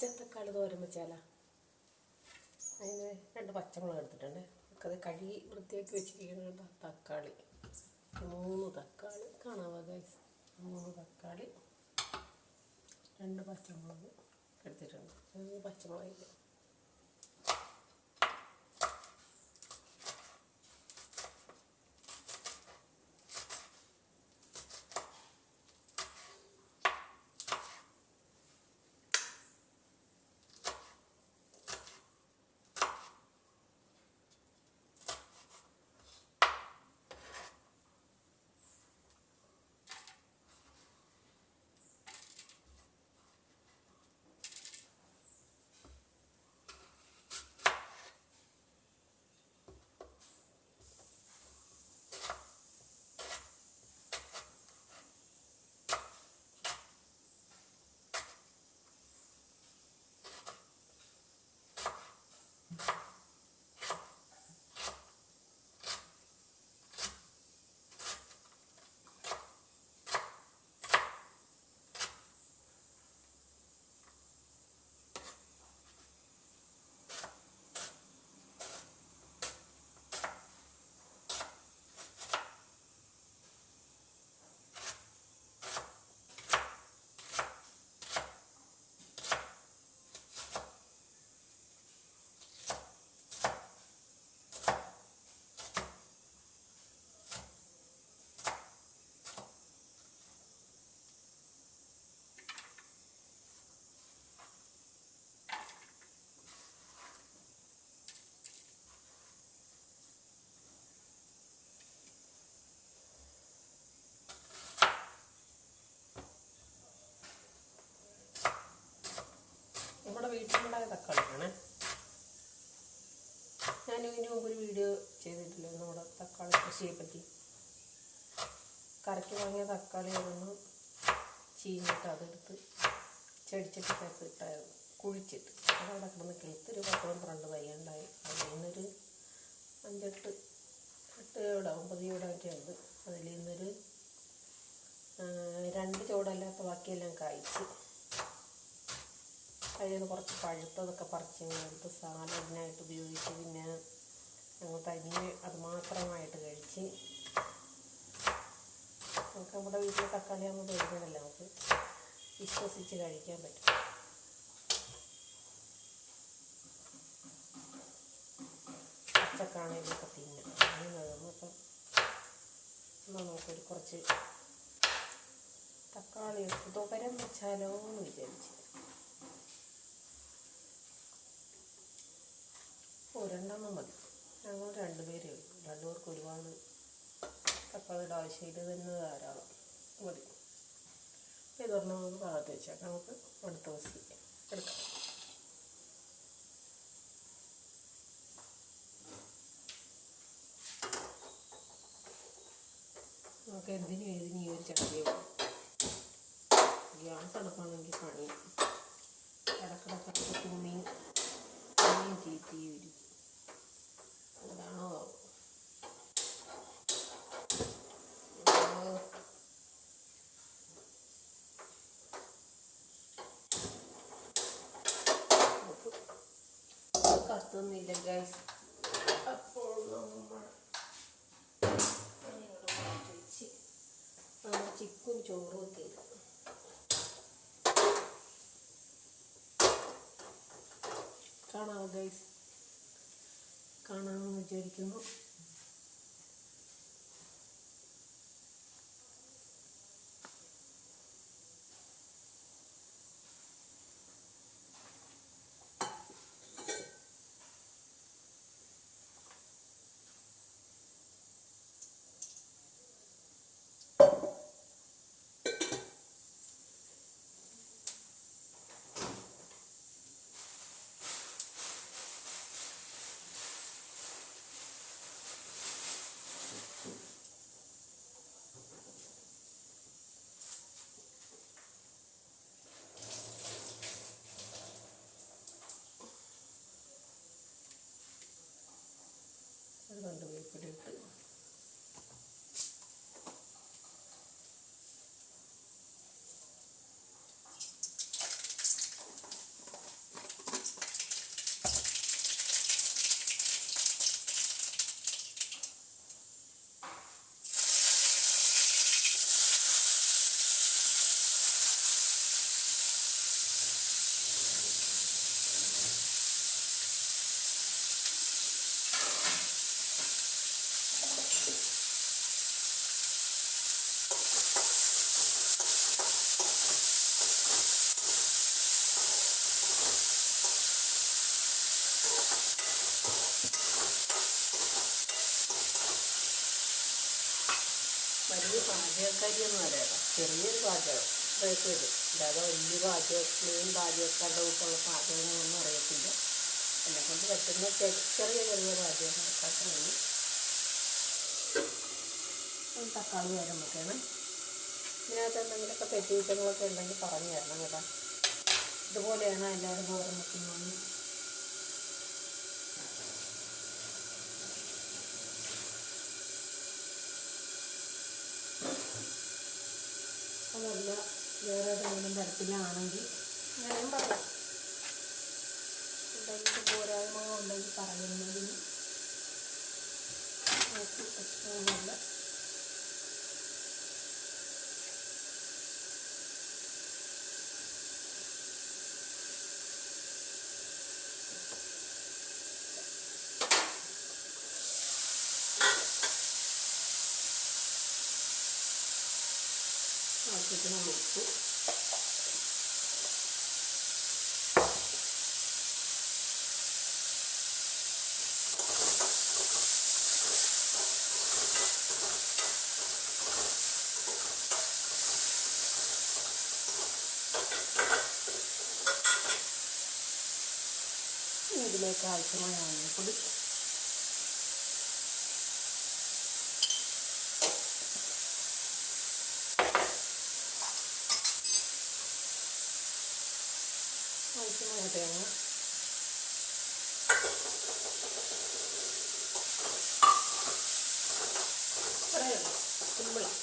പച്ച തക്കാളി തോരൻ വെച്ചാലാ? അതിന് രണ്ട് പച്ചമുളക് എടുത്തിട്ടുണ്ട്. അത് കഴുകി വൃത്തിയാക്കി വെച്ചിരിക്കുന്ന തക്കാളി. മൂന്ന് തക്കാളി. കാണാവാ ഗൈസ് മൂന്ന് തക്കാളി. രണ്ട് പച്ചമുളക് എടുത്തിട്ടുണ്ട്. മൂന്ന് പച്ചമുളക് തക്കാളിയാണ് ഞാൻ ഇതിന് മുമ്പ് ഒരു വീഡിയോ ചെയ്തിട്ടില്ല നമ്മുടെ തക്കാളി കൃഷിയെ പറ്റി. കറക്കി വാങ്ങിയ തക്കാളി ഒന്ന് ചീഞ്ഞിട്ട് അതെടുത്ത് ചെടിച്ചട്ടിക്കകത്ത് ഇട്ടായിരുന്നു കുഴിച്ചിട്ട്. അതവിടെ കിടന്ന് കിളുത്തൊരു പത്ത് പന്ത്രണ്ട് തൈ ഉണ്ടായി അതിൽ നിന്നൊരു അഞ്ചെട്ട് എട്ട് ചോട ഒമ്പത് ചൂടൊക്കെ ഉണ്ട്. അതിൽ നിന്നൊരു രണ്ട് ചോടല്ലാത്ത ബാക്കിയെല്ലാം കായ്ച്ച്. അതിൽ കുറച്ച് പഴുത്തതൊക്കെ പറിച്ച് അത് സാലഡിനായിട്ട് ഉപയോഗിച്ച് പിന്നെ ഞങ്ങൾ തനിയെ അത് മാത്രമായിട്ട് കഴിച്ച് നമുക്ക് നമ്മുടെ വീട്ടിൽ തക്കാളി ആകുമ്പോൾ പേരുന്നതല്ല നമുക്ക് വിശ്വസിച്ച് കഴിക്കാൻ പറ്റും. പച്ചക്കാണയിലൊക്കെ തിന്നാം. അങ്ങനെ അപ്പം എന്നാൽ നമുക്കൊരു കുറച്ച് തക്കാളി തുകരം വെച്ചാലോ എന്ന് വിചാരിച്ച്. രണ്ടെണ്ണം മതി. ഞങ്ങൾ രണ്ടുപേരേ ഉള്ളൂ. രണ്ടുപേർക്ക് ഒരുപാട് തക്കാളിയുടെ ആവശ്യമില്ല തന്നെ ധാരാളം. മതി. ഇതൊരെണ്ണം നമുക്ക് ഭാഗത്ത് വെച്ചേക്കാം. നമുക്ക് അടുത്ത ദിവസം എടുക്കാം. നമുക്ക് എന്തിനും ഏതിനും ഈ ഒരു ചട്ടിയേ ഗ്യാസ് അടുപ്പാണെങ്കിൽ പണി ഇടക്കിടക്കൊക്കെ തുണിയും തുണിയും വരും എന്താണോ കത്തുന്നില്ല ഗൈസ് അപ്പോൾ നമ്മൾ ചിക്കും ചോറും ഒക്കെ ഇടും. ഗൈസ് കാണാമെന്ന് വിചാരിക്കുന്നു. അതുകൊണ്ട് വേപ്പിലിട്ട് പാചകക്കാരിയൊന്നും അറിയാം ചെറിയൊരു പാചകം. ഇത്രയൊക്കെ വരും അല്ലാതെ വലിയ പാചകം മെയിൻ പാചകക്കാരുടെ കൂട്ടുള്ള പാചകങ്ങളൊന്നും അറിയത്തില്ല. എന്നെ കൊണ്ട് പറ്റുന്ന ചെറിയ ചെറിയ പാചകങ്ങളൊക്കെ ഒരു തക്കാളി വരുമ്പോഴത്തേന് ഇതിനകത്ത് എന്തെങ്കിലുമൊക്കെ തെറ്റുകുറ്റങ്ങളൊക്കെ ഉണ്ടെങ്കിൽ പറഞ്ഞു തരണം കേട്ടോ. ഇതുപോലെയാണ് എല്ലാവരും തോരൻ അതല്ല വേറെ ഏതെങ്കിലും തരത്തിലാണെങ്കിൽ ഞാനും പറയാം. എന്തെങ്കിലും പോരായ്മ ഉണ്ടെങ്കിൽ പറയുന്നതിന് പ്രശ്നമൊന്നുമില്ല ആവശ്യത്തിന് ഉപ്പ്. ഇതിലേക്ക് ആവശ്യമായ മഞ്ഞൾപ്പൊടി ആവശ്യമായ തേങ്ങ ഇത്രയുള്ളൂ സിമ്പിളാണ്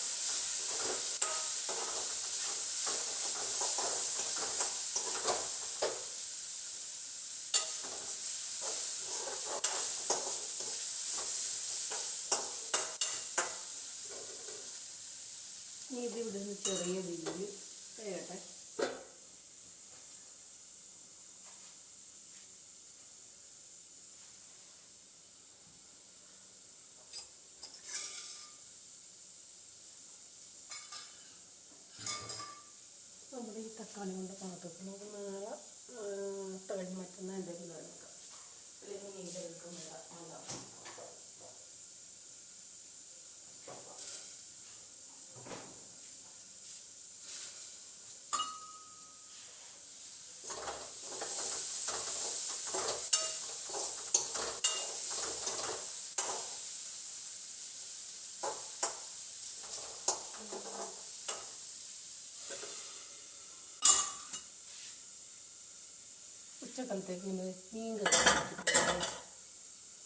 ഇനി ഇത് ഇവിടെ നിന്ന് ചെറിയ രീതിയിൽ വേകട്ടെ നമ്മുടെ ഈ തക്കാളി കൊണ്ട് പാത്രത്തിൽ മാറ്റുന്ന നാളെ മുട്ട കഴിഞ്ഞ് എന്തെങ്കിലും എടുക്കാം അല്ലെങ്കിൽ മേള എടുക്കുന്നില്ല നല്ലതാണ് നമ്മൾ മീൻ കറി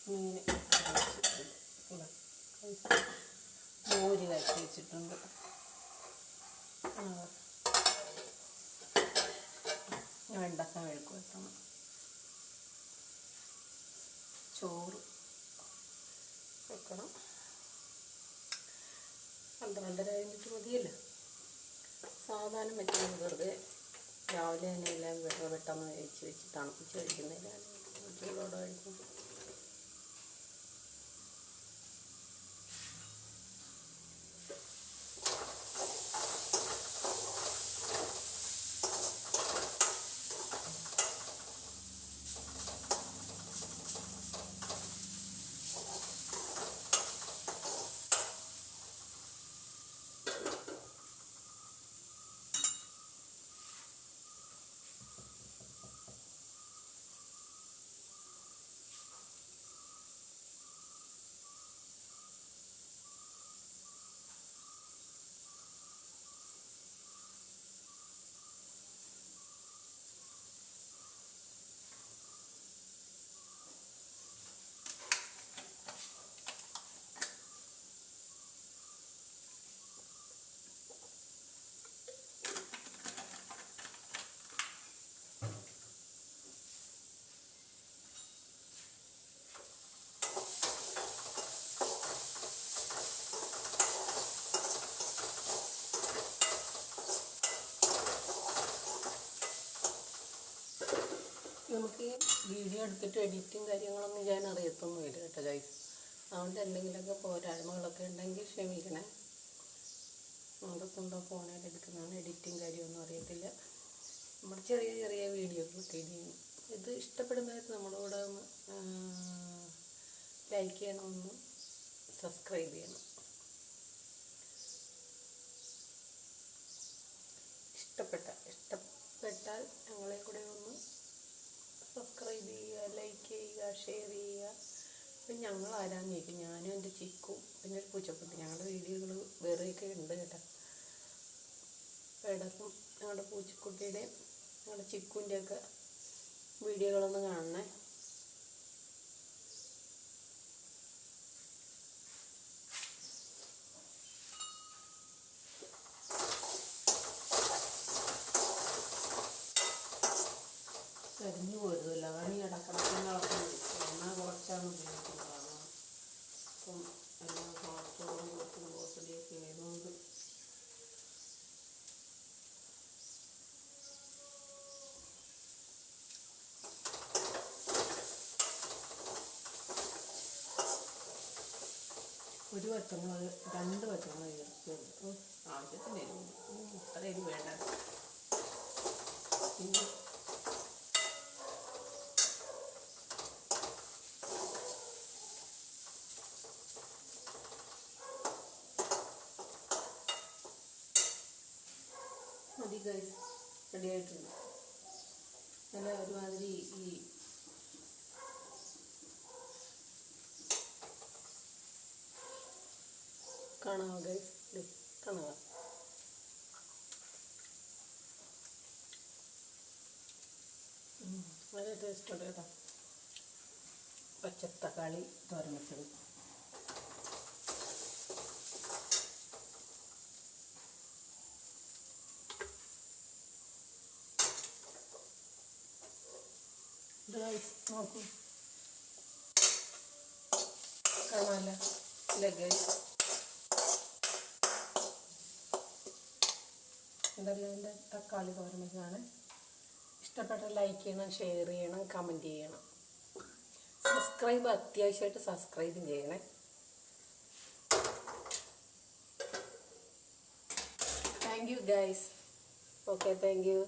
മീൻ മോര് കാച്ചി വെച്ചിട്ടുണ്ട്. വെണ്ടക്ക മെഴുക്ക് വെക്കണം ചോറ് വെക്കണം പന്ത്രണ്ടര കഴിഞ്ഞിട്ട് മതിയല്ലോ സാധാരണ വെക്കുന്നത് വെറുതെ രാവിലെ തന്നെ എല്ലാം വെറുതെ പെട്ടെന്ന് കഴിച്ച് വെച്ച് തണുപ്പിച്ച് കഴിക്കുന്നതിലാണ് ചൂടോടെ കഴിക്കും നമുക്ക് ഈ വീഡിയോ എടുത്തിട്ട് എഡിറ്റും കാര്യങ്ങളൊന്നും ഞാൻ അറിയത്തൊന്നുമില്ല കേട്ടോ ഗൈസ് അതുകൊണ്ട് എന്തെങ്കിലുമൊക്കെ പോരായ്മകളൊക്കെ ഉണ്ടെങ്കിൽ ക്ഷമിക്കണേ. നമ്മുടെ സ്വന്തം ഫോണിൽ എടുക്കുന്നതാണ് എഡിറ്റിങ് കാര്യമൊന്നും അറിയത്തില്ല. നമ്മുടെ ചെറിയ ചെറിയ വീഡിയോസ് ഇനിയും ഇത് ഇഷ്ടപ്പെടുന്നവർ നമ്മുടെ കൂടെ ഒന്ന് ലൈക്ക് ചെയ്യണമെന്ന് സബ്സ്ക്രൈബ് ചെയ്യണം. ഇഷ്ടപ്പെട്ട ഇഷ്ടപ്പെട്ടാൽ ഞങ്ങളെ കൂടെ ഒന്ന് സബ്സ്ക്രൈബ് ചെയ്യുക ലൈക്ക് ചെയ്യുക ഷെയർ ചെയ്യുക. അപ്പം ഞങ്ങൾ ആരാന്ന് ചോദിക്കും ഞാനും എന്റെ ചിക്കും പിന്നെ ഒരു പൂച്ചക്കുട്ടി. ഞങ്ങളുടെ വീഡിയോകൾ വേറെയൊക്കെ ഉണ്ട് കേട്ടോ. ഇടക്കും ഞങ്ങളുടെ പൂച്ചക്കുട്ടിയുടെയും ഞങ്ങളുടെ ചിക്കുന്റെയൊക്കെ വീഡിയോകളൊന്ന് കാണണേ. ഒരു പച്ചമുളക് രണ്ട് പച്ചമുളക് ചേർത്തുണ്ട് ആവശ്യത്തിന് എരിവുണ്ട് അത്ര എരിവ് വേണ്ട. പിന്നെ മതി ഗൈസ് റെഡിയായിട്ടുണ്ട് നല്ല ഒരുമാതിരി ഈ കാണാമോ ഗൈസ് കാണാം വളരെ ടേസ്റ്റ് ഉണ്ട് കേട്ടോ. പച്ചത്തക്കാളി തോരൻ നോക്കൂ. കാണാമല്ലോ? ഇല്ലേ ഗൈസ് എന്റെ തക്കാളി തോരൻ ഇഷ്ടപ്പെട്ട ലൈക്ക് ചെയ്യണം ഷെയർ ചെയ്യണം കമന്റ് ചെയ്യണം. സബ്സ്ക്രൈബ് അത്യാവശ്യമായിട്ട് സബ്സ്ക്രൈബും ചെയ്യണേ. Thank you guys okay thank you